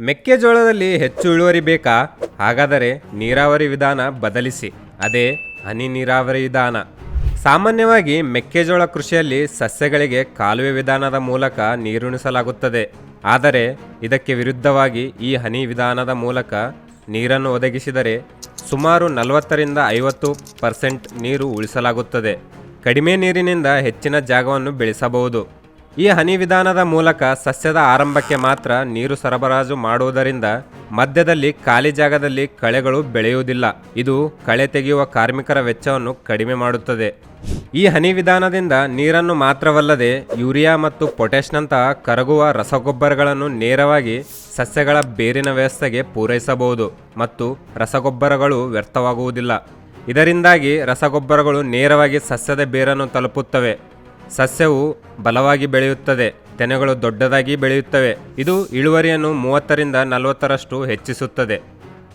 ಮೆಕ್ಕೆಜೋಳದಲ್ಲಿ ಹೆಚ್ಚು ಇಳುವರಿ ಬೇಕಾ? ಹಾಗಾದರೆ ನೀರಾವರಿ ವಿಧಾನ ಬದಲಿಸಿ. ಅದೇ ಹನಿ ನೀರಾವರಿ ವಿಧಾನ. ಸಾಮಾನ್ಯವಾಗಿ ಮೆಕ್ಕೆಜೋಳ ಕೃಷಿಯಲ್ಲಿ ಸಸ್ಯಗಳಿಗೆ ಕಾಲುವೆ ವಿಧಾನದ ಮೂಲಕ ನೀರುಣಿಸಲಾಗುತ್ತದೆ. ಆದರೆ ಇದಕ್ಕೆ ವಿರುದ್ಧವಾಗಿ ಈ ಹನಿ ವಿಧಾನದ ಮೂಲಕ ನೀರನ್ನು ಒದಗಿಸಿದರೆ ಸುಮಾರು ನಲವತ್ತರಿಂದ ಐವತ್ತು ಪರ್ಸೆಂಟ್ ನೀರು ಉಳಿಸಲಾಗುತ್ತದೆ. ಕಡಿಮೆ ನೀರಿನಿಂದ ಹೆಚ್ಚಿನ ಜಾಗವನ್ನು ಬೆಳೆಸಬಹುದು. ಈ ಹನಿ ವಿಧಾನದ ಮೂಲಕ ಸಸ್ಯದ ಆರಂಭಕ್ಕೆ ಮಾತ್ರ ನೀರು ಸರಬರಾಜು ಮಾಡುವುದರಿಂದ ಮಧ್ಯದಲ್ಲಿ ಖಾಲಿ ಜಾಗದಲ್ಲಿ ಕಳೆಗಳು ಬೆಳೆಯುವುದಿಲ್ಲ. ಇದು ಕಳೆ ತೆಗೆಯುವ ಕಾರ್ಮಿಕರ ವೆಚ್ಚವನ್ನು ಕಡಿಮೆ ಮಾಡುತ್ತದೆ. ಈ ಹನಿ ವಿಧಾನದಿಂದ ನೀರನ್ನು ಮಾತ್ರವಲ್ಲದೆ ಯೂರಿಯಾ ಮತ್ತು ಪೊಟ್ಯಾಷ್ನಂತಹ ಕರಗುವ ರಸಗೊಬ್ಬರಗಳನ್ನು ನೇರವಾಗಿ ಸಸ್ಯಗಳ ಬೇರಿನ ವ್ಯವಸ್ಥೆಗೆ ಪೂರೈಸಬಹುದು ಮತ್ತು ರಸಗೊಬ್ಬರಗಳು ವ್ಯರ್ಥವಾಗುವುದಿಲ್ಲ. ಇದರಿಂದಾಗಿ ರಸಗೊಬ್ಬರಗಳು ನೇರವಾಗಿ ಸಸ್ಯದ ಬೇರನ್ನು ತಲುಪುತ್ತವೆ. ಸಸ್ಯವು ಬಲವಾಗಿ ಬೆಳೆಯುತ್ತದೆ, ತೆನೆಗಳು ದೊಡ್ಡದಾಗಿ ಬೆಳೆಯುತ್ತವೆ. ಇದು ಇಳುವರಿಯನ್ನು ಮೂವತ್ತರಿಂದ ನಲವತ್ತರಷ್ಟು ಹೆಚ್ಚಿಸುತ್ತದೆ.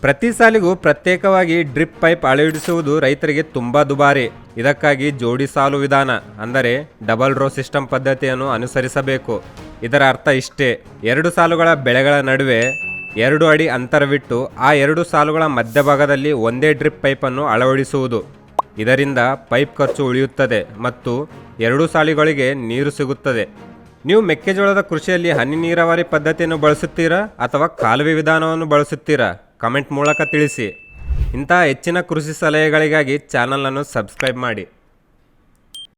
ಪ್ರತಿ ಸಾಲಿಗೂ ಪ್ರತ್ಯೇಕವಾಗಿ ಡ್ರಿಪ್ ಪೈಪ್ ಅಳವಡಿಸುವುದು ರೈತರಿಗೆ ತುಂಬ ದುಬಾರಿ. ಇದಕ್ಕಾಗಿ ಜೋಡಿ ಸಾಲು ವಿಧಾನ, ಅಂದರೆ ಡಬಲ್ ರೋ ಸಿಸ್ಟಮ್ ಪದ್ಧತಿಯನ್ನು ಅನುಸರಿಸಬೇಕು. ಇದರ ಅರ್ಥ ಇಷ್ಟೇ, ಎರಡು ಸಾಲುಗಳ ಬೆಳೆಗಳ ನಡುವೆ ಎರಡು ಅಡಿ ಅಂತರವಿಟ್ಟು ಆ ಎರಡು ಸಾಲುಗಳ ಮಧ್ಯಭಾಗದಲ್ಲಿ ಒಂದೇ ಡ್ರಿಪ್ ಪೈಪನ್ನು ಅಳವಡಿಸುವುದು. ಇದರಿಂದ ಪೈಪ್ ಖರ್ಚು ಉಳಿಯುತ್ತದೆ ಮತ್ತು ಎರಡೂ ಸಾಲಿಗಳಿಗೆ ನೀರು ಸಿಗುತ್ತದೆ. ನೀವು ಮೆಕ್ಕೆಜೋಳದ ಕೃಷಿಯಲ್ಲಿ ಹನಿ ನೀರಾವರಿ ಪದ್ಧತಿಯನ್ನು ಬಳಸುತ್ತೀರಾ ಅಥವಾ ಕಾಲುವೆ ವಿಧಾನವನ್ನು ಬಳಸುತ್ತೀರಾ? ಕಮೆಂಟ್ ಮೂಲಕ ತಿಳಿಸಿ. ಇಂತಹ ಹೆಚ್ಚಿನ ಕೃಷಿ ಸಲಹೆಗಳಿಗಾಗಿ ಚಾನಲನ್ನು ಸಬ್ಸ್ಕ್ರೈಬ್ ಮಾಡಿ.